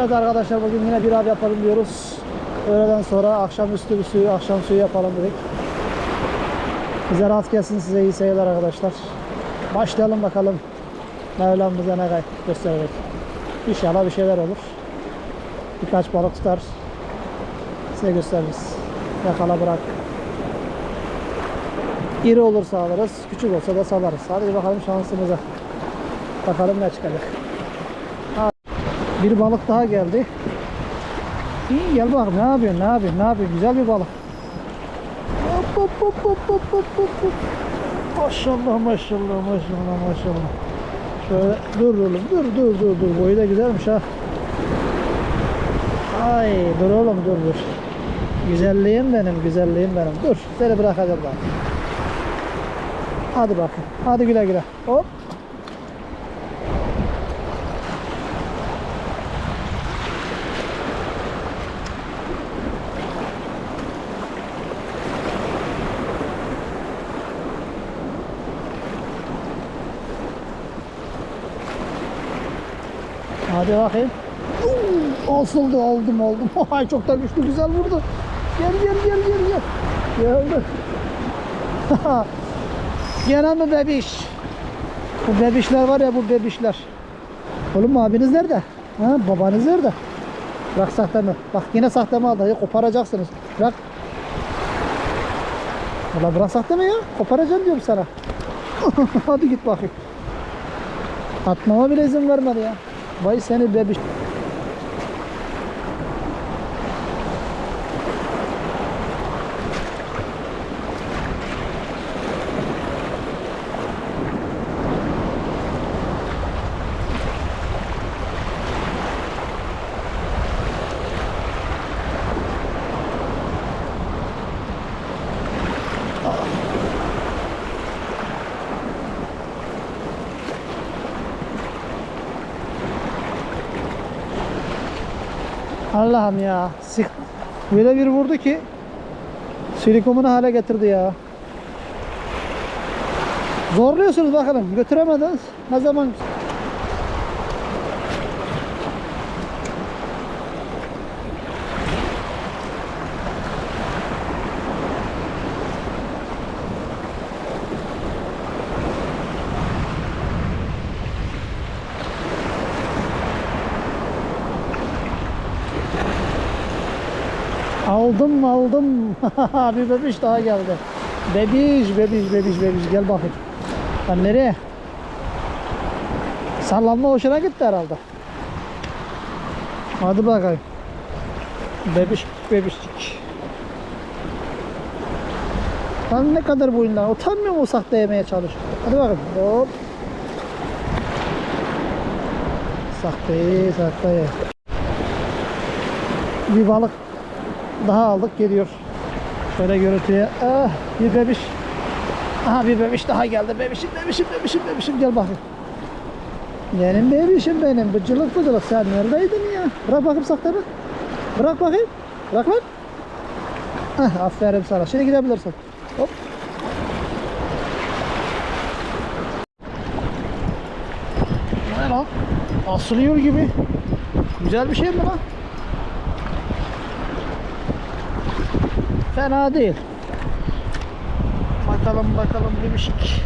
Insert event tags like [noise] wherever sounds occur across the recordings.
Evet arkadaşlar bugün yine bir av yapalım diyoruz. Öğleden sonra akşamüstü bir suyu, akşam suyu yapalım dedik. Bize rahat gelsin size iyi seyirler arkadaşlar. Başlayalım bakalım. Mevlam bize ne gay- gösterecek. İnşallah bir şeyler olur. Birkaç balık tutar. Size gösteririz. Yakala bırak. İri olursa alırız, küçük olsa da salarız. Hadi bakalım şansımıza. Bakalım ne çıkacak. Bir balık daha geldi. İyi gel bakalım ne yapıyorsun ne yapıyorsun ne yapıyorsun güzel bir balık. Hop hop hop hop hop hop hop. Maşallah maşallah maşallah maşallah. Şöyle dur oğlum dur dur dur dur boyu da güzelmiş ha. Ay dur oğlum dur dur. Güzelliğim benim güzelliğim benim. Dur seni bırakacağım ben. Hadi bakayım. Hadi güle güle. Hop. Hadi bakayım. Asıldı aldım aldım. [laughs] Ay çok da güçlü güzel vurdu. Gel gel gel gel gel. Geldi. [laughs] Gene mi bebiş? Bu bebişler var ya bu bebişler. Oğlum abiniz nerede? Ha, babanız nerede? Bırak sahtemi. Bak yine sahtemi aldı. Ya, koparacaksınız. Bırak. Valla bırak sahtemi ya. Koparacağım diyorum sana. [laughs] Hadi git bakayım. Atmama bile izin vermedi ya. Vay seni bebiş. Allah'ım ya. Sık. Böyle bir vurdu ki silikomunu hale getirdi ya. Zorluyorsunuz bakalım. Götüremediniz. Ne zaman Aldım aldım. [laughs] bir bebiş daha geldi. Bebiş bebiş bebiş bebiş gel bakayım. Lan nereye? Sallanma hoşuna gitti herhalde. Hadi bakayım. Bebiş bebişcik. Lan ne kadar boyunlar. Utanmıyor mu sahte yemeye çalışıyor. Hadi bakayım. Hop. Sahte sahte. Bir balık daha aldık geliyor. Şöyle görüntüye. Ah, bir bebiş. Aha bir bebiş daha geldi. Bebişim, bebişim, bebişim, bebişim. Gel bakayım. Benim bebişim benim. Bıcılık bıcılık. Sen neredeydin ya? Bırak bakayım saklanı. Bırak bakayım. Bırak lan. Ah, aferin sana. Şimdi gidebilirsin. Hop. Ne lan? Asılıyor gibi. Güzel bir şey mi lan? Fena değil. Bakalım bakalım bebişik.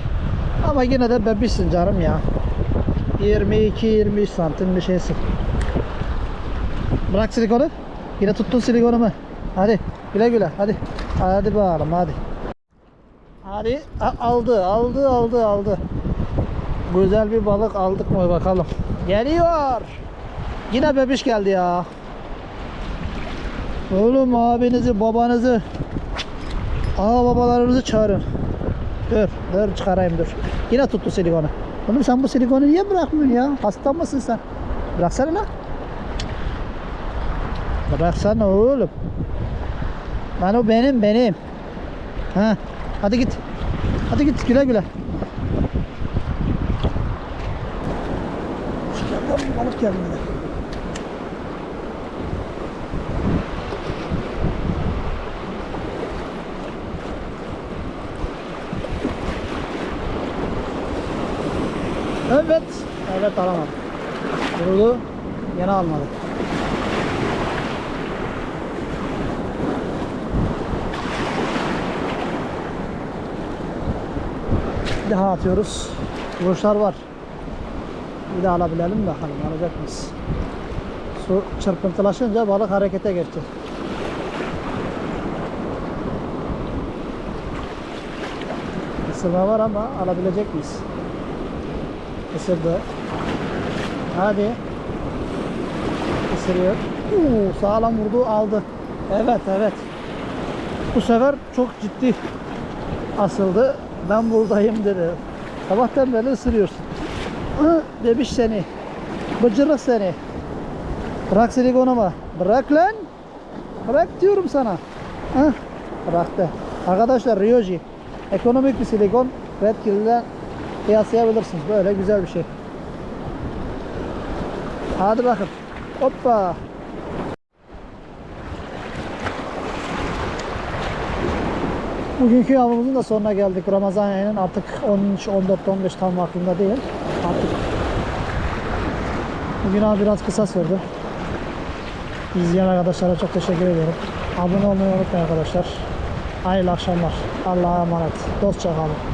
Ama yine de bebişsin canım ya. 22-23 santim bir şeysin. Bırak silikonu. Yine tuttun silikonumu. Hadi güle güle hadi. Hadi bakalım hadi. Hadi aldı aldı aldı aldı. Güzel bir balık aldık mı bakalım. Geliyor. Yine bebiş geldi ya. Oğlum abinizi babanızı Aa babalarınızı çağırın. Dur, dur çıkarayım dur. Yine tuttu silikonu. Oğlum sen bu silikonu niye bırakmıyorsun ya? Hasta mısın sen? Bıraksana. Bıraksana oğlum. Lan o benim benim. Ha, hadi git. Hadi git güle güle. Balık geldi. Evet. Evet alamadım. Vuruldu. Yine almadı. daha atıyoruz. Vuruşlar var. Bir de alabilelim bakalım alacak mıyız? Su çırpıntılaşınca balık harekete geçti. Isırma var ama alabilecek miyiz? Isırdı. Hadi. Isırıyor. Uuu, sağlam vurdu aldı. Evet evet. Bu sefer çok ciddi asıldı. Ben buradayım dedi. Sabahtan beri ısırıyorsun. Hı, bebiş seni. Bıcırık seni. Bırak silikonumu. Bırak lan. Bırak diyorum sana. Hı, bıraktı. Arkadaşlar Ryoji. Ekonomik bir silikon. Red Kill'den kıyaslayabilirsiniz. Böyle güzel bir şey. Hadi bakın. Hoppa. Bugünkü avımızın da sonuna geldik. Ramazan ayının artık 13, 14, 15 tam aklımda değil. Artık bugün av biraz kısa sürdü. İzleyen arkadaşlara çok teşekkür ediyorum. Abone olmayı unutmayın arkadaşlar. Hayırlı akşamlar. Allah'a emanet. Dostça kalın.